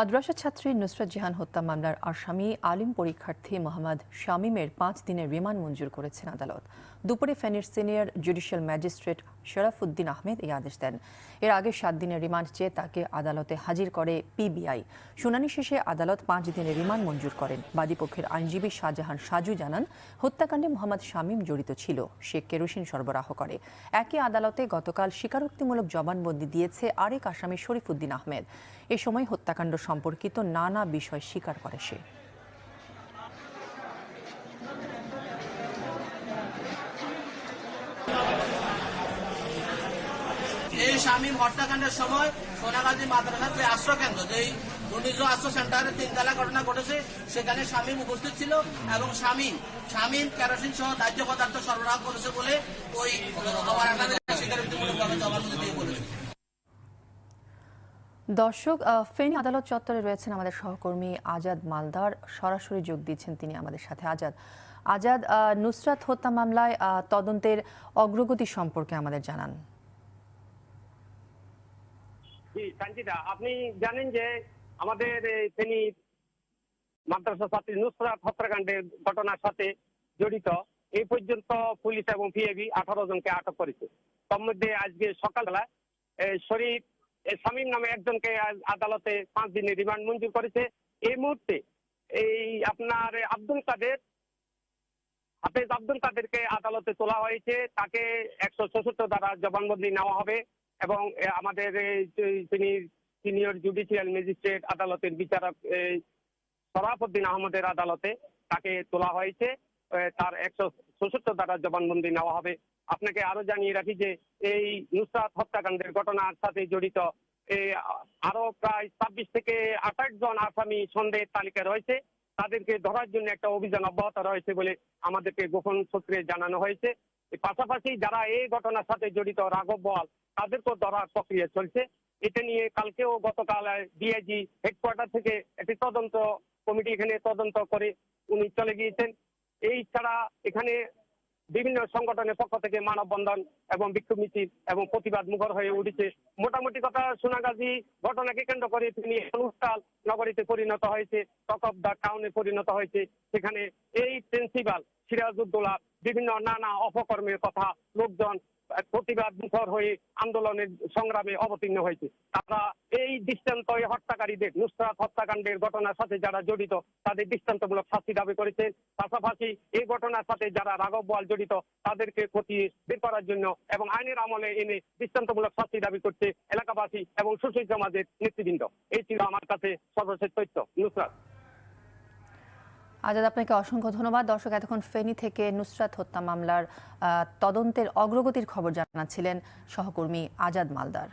মাদ্রাসা ছাত্রী নুসরাত জাহান হত্যা মামলার আসামি আলিম পরীক্ষার্থী মোহাম্মদ শামীমের পাঁচ দিনের রিমান্ড মঞ্জুর করেছেন আদালত। দুপুরে ফেনীর senior judicial magistrate Sharafuddin Ahmed এই আদেশ দেন। এর আগে সাত দিনের রিমান্ড চেয়ে তাকে আদালতে হাজির করে পিবিআই। শুনানি শেষে আদালত পাঁচ দিনের রিমান্ড মঞ্জুর করেন। বাদীপক্ষের আইনজীবী শাহজাহান সাজু জানান, হত্যাকাণ্ডে মোহাম্মদ শামীম জড়িত ছিল। সে কেরোসিন সরবরাহ করে। একই আদালতে গতকাল স্বীকারোক্তিমূলক জবানবন্দি দিয়েছে আরেক আসামি শরীফুদ্দিন আহমেদ। এ সময় হত্যাকাণ্ড সম্পর্কিত নানা বিষয় স্বীকার করে সে। শামীম হত্যাকাণ্ডের সময় সোনাগাজী মাদ্রাসার যে আশ্রয় কেন্দ্র, যেই ঘূর্ণিঝড় আশ্রয় সেন্টারে তিনতলা ঘটনা ঘটেছে, সেখানে শামীম উপস্থিত ছিল এবং শামীম শামীম কেরোসিন সহ দাহ্য পদার্থ সরবরাহ করেছে বলে ওই আমার স্বীকারোক্তিমূলকভাবে জবানবন্দি দর্শক ফেনী আদালত চত্বরে রয়েছেন আমাদের সহকর্মী আজাদ মালদার। সরাসরি যোগ দিচ্ছেন তিনি আমাদের সাথে। আজাদ আজাদ নুসরাত হত্যা মামলায় তদন্তের অগ্রগতি সম্পর্কে আমাদের জানান। জি সঞ্চিতা আপনি জানেন যে আমাদের ফেনী মাদ্রাসা ছাত্রী নুসরাত হত্যাকাণ্ডের ঘটনার সাথে জড়িত। এই পর্যন্ত পুলিশ এবং পিএবি আঠারো জনকে আটক করেছে। তার মধ্যে আজকে সকালবেলা শরীফ শামীম নামে একজনকে আদালতে পাঁচ দিনের রিমান্ড মঞ্জুর করেছে। এই মুহূর্তে এই আপনার আব্দুল কাদের, হাফেজ আব্দুল কাদেরকে আদালতে তোলা হয়েছে। তাকে একশো চৌষট্টি দ্বারা জবানবন্দি নেওয়া হবে এবং আমাদের তিনি সিনিয়র জুডিশিয়াল ম্যাজিস্ট্রেট আদালতের বিচারক সরাফুদ্দিন আহমদের আদালতে তাকে তোলা হয়েছে। তার একশো চৌষট্টি দ্বারা জবানবন্দি নেওয়া হবে। আপনাকে আরও জানিয়ে রাখি যে এই নুসরাত হত্যাকাণ্ডের ঘটনার সাথে জড়িত আরও প্রায় ছাব্বিশ থেকে আঠাশ জন আসামি সন্দেহের তালিকা রয়েছে। তাদেরকে ধরার জন্য একটা অভিযান অব্যাহত রয়েছে বলে আমাদেরকে গোপন সূত্রে জানানো হয়েছে। পাশাপাশি যারা এই ঘটনার সাথে জড়িত, রাঘব বল, তাদেরকেও ধরার প্রক্রিয়া চলছে। এটা নিয়ে কালকেও গতকাল ডিআইজি হেডকোয়ার্টার থেকে একটি তদন্ত কমিটি এখানে তদন্ত করে উনি চলে গিয়েছেন। এই ছাড়া এখানে বিভিন্ন সংগঠনের পক্ষ থেকে মানববন্ধন এবং বিক্ষোভ মিছিল এবং প্রতিবাদ মুখর হয়ে উঠেছে। মোটামুটি কথা সোনাগাজী ঘটনাকে কেন্দ্র করে তিনি অনুষ্ঠান নগরীতে পরিণত হয়েছে টক অফ টাউনে পরিণত হয়েছে। সেখানে এই প্রিন্সিপাল সিরাজউদ্দৌলা বিভিন্ন নানা অপকর্মের কথা লোকজন প্রতিবাদ মুখর হয়ে আন্দোলনের সংগ্রামে অবতীর্ণ হয়েছে। তারা এই দৃষ্টান্ত হত্যাকারীদের, নুসরাত হত্যাকাণ্ডের ঘটনার সাথে যারা জড়িত, তাদের দৃষ্টান্তমূলক শাস্তি দাবি করেছেন পাশাপাশি এই ঘটনার সাথে যারা রাঘব বল জড়িত, তাদেরকে খতিয়ে বের করার জন্য এবং আইনের আমলে এনে দৃষ্টান্তমূলক শাস্তি দাবি করছে এলাকাবাসী এবং সুশীল সমাজের নেতৃবৃন্দ। এই ছিল আমার কাছে সর্বশেষ তথ্য। নুসরাত। আজাদ, আপনাকে অসংখ্য ধন্যবাদ। দর্শক, এতক্ষণ ফেনি থেকে নুসরাত হত্যা মামলার তদন্তের অগ্রগতির খবর জানাচ্ছিলেন সহকর্মী আজাদ মালদার।